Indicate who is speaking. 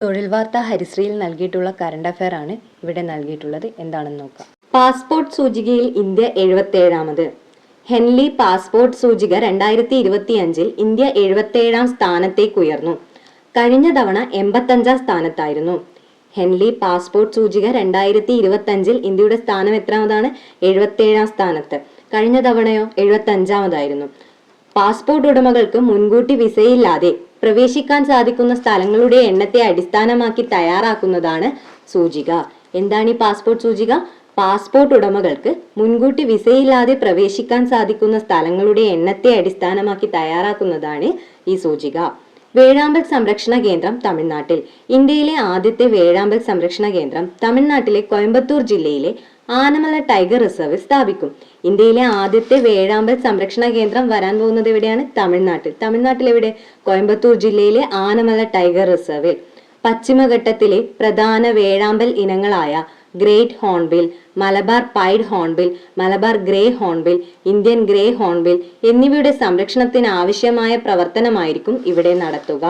Speaker 1: തൊഴിൽ വാർത്ത ഹരിശ്രീയിൽ നൽകിയിട്ടുള്ള കറണ്ട് അഫയർ ആണ് ഇവിടെ നൽകിയിട്ടുള്ളത്. എന്താണെന്ന് നോക്കാം. പാസ്പോർട്ട് സൂചികയിൽ ഇന്ത്യ എഴുപത്തേഴാമത്. ഹെൻലി പാസ്പോർട്ട് സൂചിക രണ്ടായിരത്തി ഇരുപത്തി അഞ്ചിൽ ഇന്ത്യ എഴുപത്തേഴാം സ്ഥാനത്തേക്ക് ഉയർന്നു. കഴിഞ്ഞ തവണ എൺപത്തഞ്ചാം സ്ഥാനത്തായിരുന്നു. ഹെൻലി പാസ്പോർട്ട് സൂചിക രണ്ടായിരത്തി ഇരുപത്തി അഞ്ചിൽ ഇന്ത്യയുടെ സ്ഥാനം എത്രാമതാണ്? എഴുപത്തേഴാം സ്ഥാനത്ത്. കഴിഞ്ഞ തവണയോ എഴുപത്തഞ്ചാമതായിരുന്നു. പാസ്പോർട്ട് ഉടമകൾക്ക് മുൻകൂട്ടി വിസയില്ലാതെ പ്രവേശിക്കാൻ സാധിക്കുന്ന സ്ഥലങ്ങളുടെ എണ്ണത്തെ അടിസ്ഥാനമാക്കി തയ്യാറാക്കുന്നതാണ് സൂചിക. എന്താണ് ഈ പാസ്പോർട്ട് സൂചിക? പാസ്പോർട്ട് ഉടമകൾക്ക് മുൻകൂട്ടി വിസയില്ലാതെ പ്രവേശിക്കാൻ സാധിക്കുന്ന സ്ഥലങ്ങളുടെ എണ്ണത്തെ അടിസ്ഥാനമാക്കി തയ്യാറാക്കുന്നതാണ് ഈ സൂചിക. വേഴാമ്പൽ സംരക്ഷണ കേന്ദ്രം തമിഴ്നാട്ടിൽ. ഇന്ത്യയിലെ ആദ്യത്തെ വേഴാമ്പൽ സംരക്ഷണ കേന്ദ്രം തമിഴ്നാട്ടിലെ കോയമ്പത്തൂർ ജില്ലയിലെ ആനമല ടൈഗർ റിസർവിൽ സ്ഥാപിക്കും. ഇന്ത്യയിലെ ആദ്യത്തെ വേഴാമ്പൽ സംരക്ഷണ കേന്ദ്രം വരാൻ പോകുന്നത് എവിടെയാണ്? തമിഴ്നാട്ടിൽ. തമിഴ്നാട്ടിൽ എവിടെ? കോയമ്പത്തൂർ ജില്ലയിലെ ആനമല ടൈഗർ റിസർവിൽ. പശ്ചിമഘട്ടത്തിലെ പ്രധാന വേഴാമ്പൽ ഇനങ്ങളായ great hornbill Malabar pied hornbill Malabar grey hornbill Indian grey hornbill എന്നിവയുടെ സംരക്ഷണത്തിന് ആവശ്യമായ പ്രവർത്തനമായിരിക്കും ഇവിടെ നടത്തുക.